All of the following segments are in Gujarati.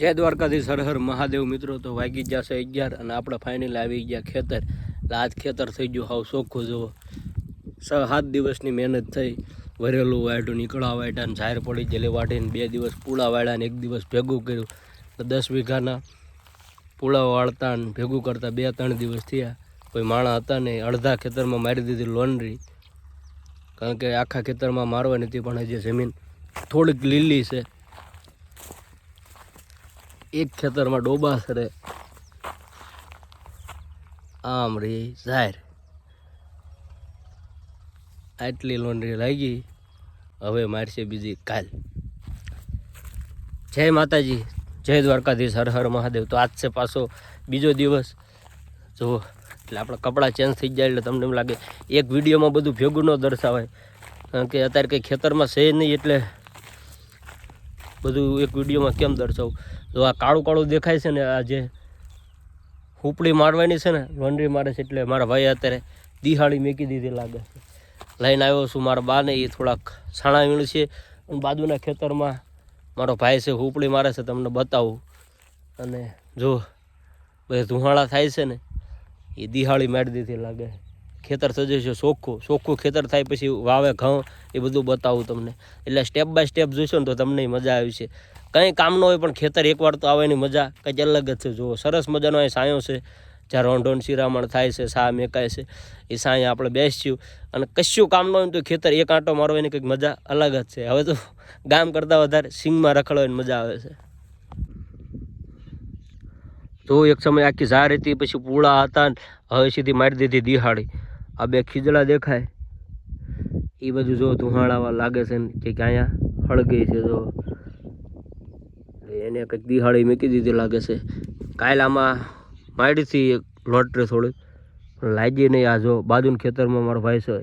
જય દ્વારકાધીશ, હર હર મહાદેવ. મિત્રો, તો વાગી જશે અગિયાર અને આપણે ફાઇનલી આવી ગયા ખેતર. આજ ખેતર થઈ ગયું હાવ ચોખ્ખું જુઓ. સાત દિવસની મહેનત થઈ. વરેલું વાઢું નીકળા વાઢ્યા ને ઝાર પડી જેલી વાઢીને બે દિવસ પૂળા વાળ્યા ને એક દિવસ ભેગું કર્યું. તો દસ વીઘાના પૂળા વાળતા ને ભેગું કરતા બે ત્રણ દિવસ થયા. કોઈ માણા હતા ને અડધા ખેતરમાં મારી દીધી લોનરી કારણ કે આખા ખેતરમાં મારવા નથી પણ હજી જમીન થોડીક લીલી છે. એક ખેતરમાં ડોબા સરે આમ રે જાહેર આટલી લોન્ડ્રી લાગી, હવે મારશે બીજી કાલ. જય માતાજી, જય દ્વારકાધીશ, હર હર મહાદેવ. તો આજ છે પાછો બીજો દિવસ. જુઓ એટલે આપણા કપડાં ચેન્જ થઈ જાય એટલે તમને એમ લાગે, એક વિડીયોમાં બધું ભેગું ન દર્શાવાય. કારણ કે અત્યારે કંઈ ખેતરમાં છે નહીં એટલે બધું એક વિડીયોમાં કેમ દર્શાવું? તો આ કાળું કાળું દેખાય છે ને, આ જે હુપડી મારવાની છે ને લોન્ડ્રી મારે છે એટલે મારા ભાઈ અત્યારે દિહાળી મેકી દીધી લાગે છે. લઈને આવ્યો છું મારા બાને, એ થોડાક છાણા વીણ છે. અને બાજુના ખેતરમાં મારો ભાઈ છે, હુપડી મારે છે, તમને બતાવું. અને જો બધે ધુહાળા થાય છે ને, એ દિહાળી મારી દીધી લાગે ખેતર સજે છે ચોખ્ખું ચોખ્ખું ખેતર થાય પછી વાવે ઘઉં, એ બધું બતાવું તમને. એટલે સ્ટેપ બાય સ્ટેપ જોશો ને તો તમને મજા આવી છે. કંઈ કામ ન હોય પણ ખેતર એકવાર તો આવે એની મજા, કંઈક અલગ જ છે. જુઓ, સરસ મજાનો અહીં સાયો છે. જ્યાં રોંઢોન શિરામણ થાય છે સા મેકાય છે. એ સાંય આપણે બેસ્યું અને કશું કામ ન હોય તો ખેતર એક આંટો મારવાની કંઈક મજા અલગ જ છે. હવે તો ગામ કરતાં વધારે સિંગમાં રખડવાની મજા આવે છે. તો એક સમય આખી ઝાર હતી, પછી પૂળા હતા હવે સીધી મારી દીધી દિહાળી. આ બે ખીજડા દેખાય. એ બધું જો ધુહાળાવા લાગે છે ને કે અહીંયા હળગી છે જો. એને કંઈક દિહાળી મૂકી દીધી લાગે છે. કાલ આમાં મારીથી એક લોટરી થોડી. લાગી નહીં આ જો બાજુના ખેતરમાં મારો ભાઈ છે.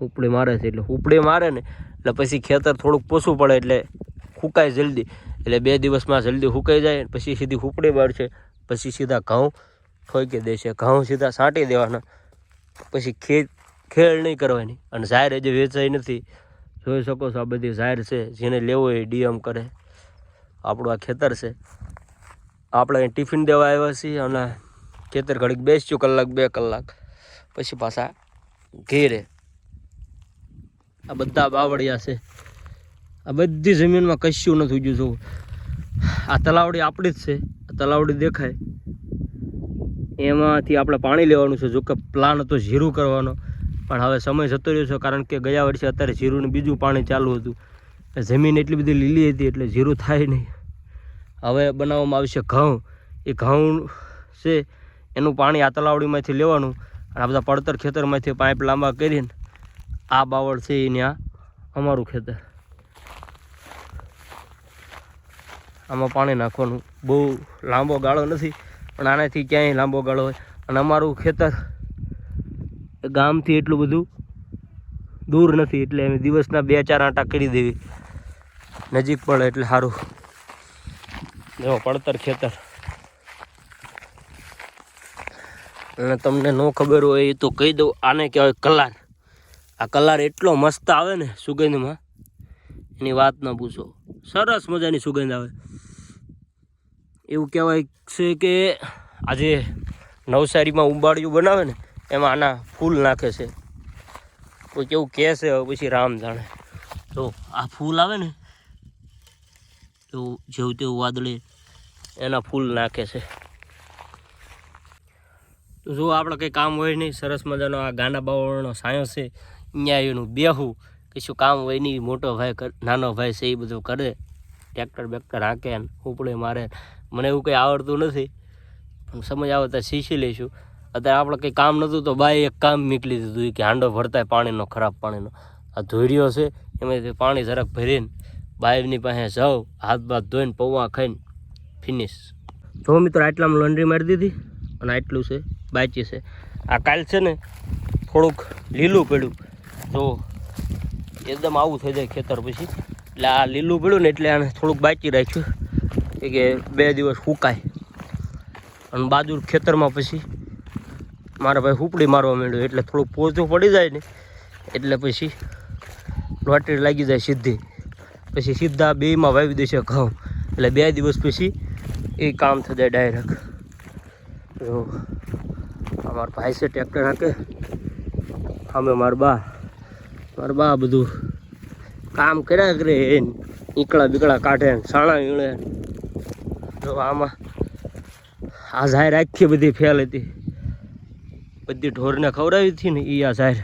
ઉપડી મારે છે એટલે ઉપડી મારે ને. એટલે પછી ખેતર થોડુંક પોસવું પડે એટલે સુકાય જલ્દી. એટલે બે દિવસમાં જલ્દી સુકાઈ જાય પછી સીધી ઉપડી મારશે. પછી સીધા ઘઉં ઠોકી દેશે. ઘઉં સીધા છાંટી દેવાના. પછી ખેત ખેડ નહીં કરવાની. અને ઝાહેર હજી વેચાઈ નથી. જોઈ શકો છો આ બધી જાહેર છે. જેને લેવો હોય ડીએમ કરે. આપણું આ ખેતર છે. આપણે અહીં ટિફિન દેવા આવ્યા છીએ અને ખેતર ઘડીક બેસ્યું કલાક, બે કલાક. પછી પાછા ઘેરે. આ બધા બાવળિયા છે. આ બધી જમીનમાં કશું નથી ઉગ્યું. જોવું આ તલાવડી આપણી જ છે. આ તલાવડી દેખાય. એમાંથી આપણે પાણી લેવાનું છે. જો કે પ્લાન હતો જીરું કરવાનો. પણ હવે સમય જતો રહ્યો છે કારણ કે ગયા વર્ષે અત્યારે જીરુંનું બીજું પાણી ચાલુ હતું. જમીન એટલી બધી લીલી હતી એટલે જીરું થાય નહીં. હવે બનાવવામાં આવશે ઘઉં. એ ઘઉં છે એનું પાણી આ તલાવડીમાંથી લેવાનું. અને આ બધા પડતર ખેતરમાંથી પાઇપ લાંબા કરીને આ બાવળ છે એ ત્યાં અમારું ખેતર. આમાં પાણી નાખવાનું. બહુ લાંબો ગાળો નથી. પણ આનાથી ક્યાંય લાંબો ગાળો હોય. અને અમારું ખેતર ગામથી એટલું બધું દૂર નથી, એટલે અમે દિવસના બે, ચાર આંટા કરી દેવી. નજીક પડે એટલે સારું. જો, પડતર ખેતર. અને તમને ન ખબર હોય એ તો કહી દઉં, આને કહેવાય કલાર. આ કલાર એટલો મસ્ત આવે ને સુગંધમાં, એની વાત ન પૂછો. સરસ મજાની સુગંધ આવે. એવું કહેવાય છે કે આજે નવસારીમાં ઉંબાડિયું બનાવે ને, એમાં આના ફૂલ નાખે છે. કોઈ કેવું કહે છે પછી રામ જાણે. તો આ ફૂલ આવે ને એવું જેવું તેવું વાદળી એના ફૂલ નાખે છે. તો જો, આપણે કંઈ કામ હોય નહીં, સરસ મજાનો આ ગાંડા બાવળનો સાયો છે અહીંયા એનું બેહું, કશું કામ હોય નહીં, મોટો ભાઈ નાનો ભાઈ છે, એ બધું કરે. ટ્રેક્ટર બેક્ટર હાંકે ઉપડે મારે. મને એવું કંઈ આવડતું નથી. સમજ આવે તો શીખી લઈશું. અત્યારે આપણે કંઈ કામ નહોતું તો બાએ એક કામ નીકળી દીધું. કે હાંડો ભરતાય પાણીનો, ખરાબ પાણીનો. આ ધોર્યો છે એમાંથી પાણી જરાક ભરીને બાયની પાસે જાઉં, હાથ બાથ ધોઈને પૌવા ખાઈને ફિનિશ જો મિત્રો, આટલામાં લોન્ડ્રી મારી દીધી અને આટલું છે બાચી છે. આ કાલ છે ને થોડુંક લીલું પડ્યું. તો એકદમ આવું થઈ જાય ખેતર પછી. એટલે આ લીલું પડ્યું ને એટલે આને થોડુંક બાચી રાખ્યું. કે બે દિવસ સુકાય અને બાજુ ખેતરમાં પછી મારા ભાઈ હુપડી મારવા માંડ્યો. એટલે થોડુંક પોચું પડી જાય ને, એટલે પછી લોટરી લાગી જાય સીધી. પછી સીધા બેમાં વાવી દેશે ઘઉં. એટલે બે દિવસ પછી એ કામ થઈ જાય ડાયરેક્ટ જો, અમારા ભાઈ છે ટ્રેક્ટર હાકે. અમે, મારા બા મારા બા બધું કામ કર્યા કરે ઈકળા બીકળા કાઢે સાણા વીણે જો આમાં આ ઝાહેર આખી બધી ફેલ હતી. બધી ઢોરને ખવડાવી હતી ને એ આ ઝાહેર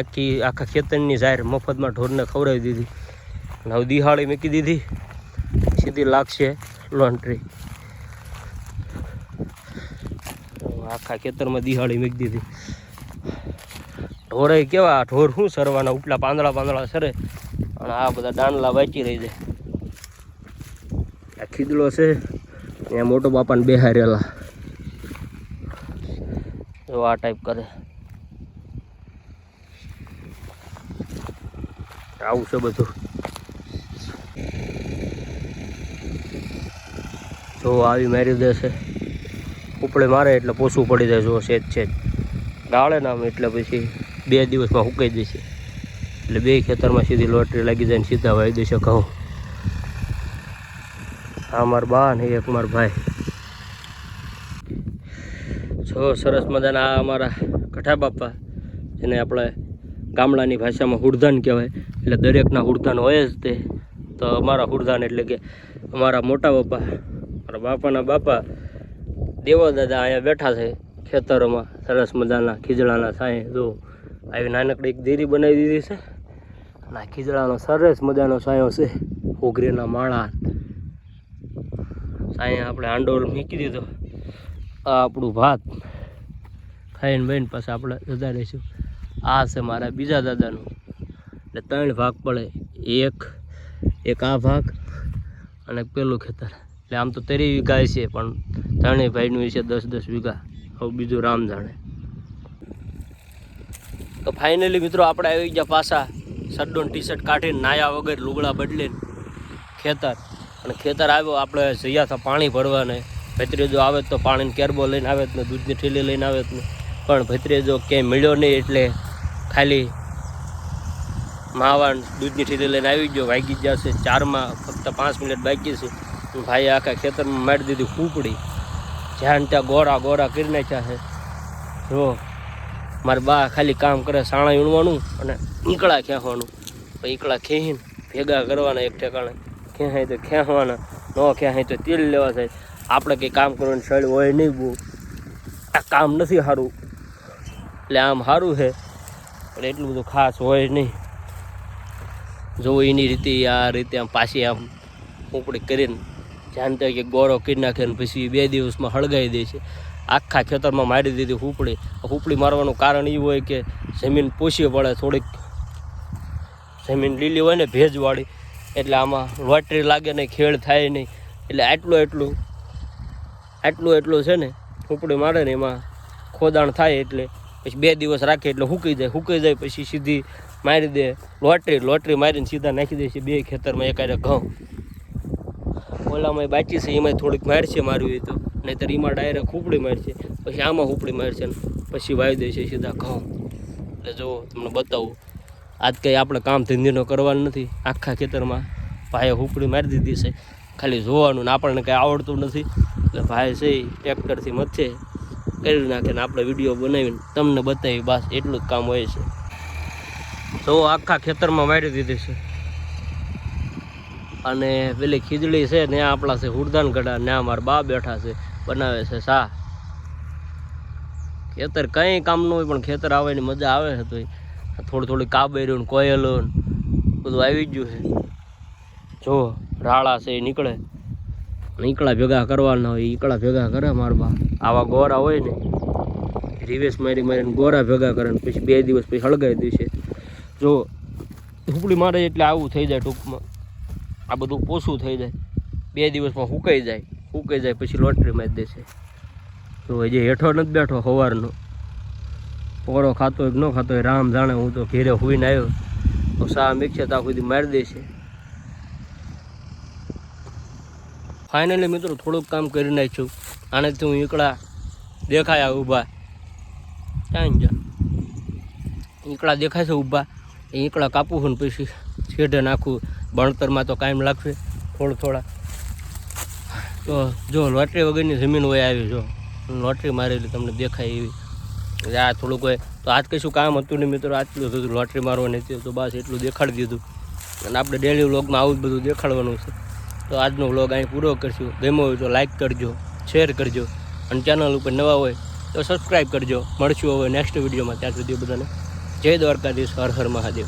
આખી, આખા ખેતરની ઝાહેર મફતમાં ઢોરને ખવડાવી દીધી. હવે દિહાળી મૂકી દીધી. સીધી લાગશે લોન્ટ્રી. આખા ખેતરમાં દિહાળી મૂકી દીધી. ઢોરે કેવા, ઢોર શું સરવાના? ઉપલા પાંદડા પાંદડા સરે. અને આ બધા ડાંડલા વાંચી રહી જાય આ ખીદડો છે. ત્યાં મોટો બાપાને બેહારેલા. જો આ ટાઈપ કરે. આવું છે બધું. જો આવી મારી દેશે ઉપડે મારે એટલે પોસવું પડી જાય, જો સેજ છે ડાળે નામ એટલે પછી બે દિવસમાં હુકાઈ દેશે એટલે બે ખેતરમાં સીધી લોટરી લાગી જાય ને સીધા વાવી દેશો કહું આ મારા બા ને એક મારા ભાઈ. છો સરસ મજાના આ અમારા કઠા બાપા, જેને આપણે ગામડાની ભાષામાં હુડધાન કહેવાય. એટલે દરેકના હુડધાન હોય જ તે. તો અમારા હુડધાન એટલે કે અમારા મોટા બાપા, મારા બાપાના બાપા, દેવો દાદા અહીંયા બેઠા છે ખેતરોમાં. સરસ મજાના ખીજડાના સાંય જો. આવી નાનકડી એક દેરી બનાવી દીધી છે. આ ખીજડાનો સરસ મજાનો સાયો છે. ઓગરીના માળા સાંય આપણે આંડોલ મૂકી દીધો. આ આપણું ભાત. ખાઈને બેન પછી આપણે જતા રહીશું. આ છે મારા બીજા દાદાનું. એટલે ત્રણ ભાગ પડે. એક એક આ ભાગ અને પેલું ખેતર. એટલે આમ તો તેરી વીઘા છે, પણ ત્રણેય ભાઈનું છે દસ દસ વીઘા. હવે બીજું રામ જાણે. તો ફાઇનલી મિત્રો આપણે આવી ગયા પાછા. સડ્ડોન ટી શર્ટ કાઢીને નાયા વગર લુગડા બદલીને ખેતર. અને ખેતર આવ્યો, આપણે જયા પાણી ભરવાને. ભત્રીજો આવે તો પાણીને કેરબો લઈને આવે ને દૂધની ઠેલી લઈને આવે ને. પણ ભત્રીજો ક્યાંય મળ્યો નહીં એટલે ખાલી માવાન દૂધની ઠેલી લઈને આવી ગયો, વાગી જશે ચારમાં, ફક્ત પાંચ મિનિટ બાકી છે. ભાઈ આખા ખેતરમાં મારી દીધી કૂપડી. જ્યાં ત્યાં ગોરા ગોરા કરી નાખ્યા છે. જો મારા બા ખાલી કામ કરે સાણા વીણવાનું અને ઈકળા ખેંચવાનું. પછી ઈકળા ખેંચીને ભેગા કરવાના એક ઠેકાણે. ખેંચાય તો ખેંચવાના, ન ખેંચાય તો તેલ લેવા થાય આપણે કંઈ કામ કરવાની શૈલી હોય નહીં બહુ. આ કામ નથી સારું. એટલે આમ સારું છે. પણ એટલું બધું ખાસ હોય નહીં. જો એની રીતે આ રીતે આમ પાછી આમ ઉપડી કરીને જાણતા કે ગોરો કરી નાખે ને પછી બે દિવસમાં હળગાવી દે છે. આખા ખેતરમાં મારી દીધી હુપડી. હુપડી મારવાનું કારણ એ હોય કે જમીન પોષી પડે થોડીક જમીન લીલી હોય ને ભેજવાળી. એટલે આમાં લોટરી લાગે નહીં ખેડ થાય નહીં. એટલે આટલું એટલું આટલું એટલું છે ને, હુપડી મારે ને એમાં ખોદાણ થાય એટલે પછી બે દિવસ રાખે એટલે હુકી જાય. હુકી જાય પછી સીધી મારી દે લોટરી લોટરી મારીને સીધા નાખી દે છે બે ખેતરમાં એકારે ઘઉં. ઓલામાં બાચી છે એમાં થોડીક મારશે મારવી તો. નહીંતર એમાં ડાયરેક્ટ હુપડી મારશે. પછી આમાં હુપડી મારશે ને પછી વાવી દેશે સીધા ઘઉં. એટલે જો તમને બતાવું. આજ કંઈ આપણે કામ ધંધીનો કરવાનું નથી. આખા ખેતરમાં ભાઈએ હુપડી મારી દીધી છે. ખાલી જોવાનું ને આપણને કંઈ આવડતું નથી. એટલે ભાઈ છે ટ્રેક્ટરથી મથે કરી નાખે ને આપણે વીડિયો બનાવીને તમને બતાવી બસ એટલું જ કામ હોય છે. જો આખા ખેતરમાં મારી દીધી છે. અને પેલી ખીજડી છે ને આપણા છે હુરદાન ગઢા ને અમારા બા બેઠા છે. બનાવે છે સા ખેતર કંઈ કામનું હોય, પણ ખેતર આવવાની મજા આવે છે તો થોડી થોડી કાબેરું ને કોયલું ને બધું આવી ગયું છે. જો, રાળા છે, એ નીકળે. ઈકળા ભેગા કરવાના હોય ઈકળા ભેગા કરે મારા બા. આવા ગોરા હોય ને, રિવેશ મારી મારીને ગોરા ભેગા કરે ને પછી બે દિવસ પછી હળગાવી દેશે જો ઝૂંપડી મારે એટલે આવું થઈ જાય ટૂંકમાં. આ બધું પોસું થઈ જાય. બે દિવસમાં સુકાઈ જાય. સુકાઈ જાય પછી લોટરીમાં જ દેશે. તો હજી હેઠો નથી બેઠો સવારનો પોરો ખાતો ન ખાતો હોય, રામ જાણે હું તો ઘેરે હોઈને આવ્યો. તો સા મિક્સે ત્યાં સુધી મારી દેશે. ફાઇનલી મિત્રો થોડુંક કામ કરી નાખ્યું. આનેથી હું એકડા દેખાયા ઊભા. ક્યાં જા? ઈકડા દેખાય છે ઊભા. એ કાપું છું ને પછી છેડે નાખું. ભણતરમાં તો કાયમ લાગશે. થોડું થોડા. તો જો લોટરી વગરની જમીન હોય આવી, જો. લોટરી મારેલી તમને દેખાય એવી. આ થોડુંક હોય. તો આજ કશું કામ હતું નહીં મિત્રો? આટલું હતું લોટરી મારવાની હતી તો બસ એટલું દેખાડી દીધું. અને આપણે ડેલી વ્લોગમાં આવું જ બધું દેખાડવાનું છે. તો આજનો વ્લોગ અહીં પૂરો કરશું. ગમ્યો હોય તો લાઇક કરજો શેર કરજો. અને ચેનલ ઉપર નવા હોય તો સબસ્ક્રાઈબ કરજો. મળશું હવે નેક્સ્ટ વિડીયોમાં ત્યાં સુધી બધાને જય દ્વારકાધીશ. હર હર મહાદેવ.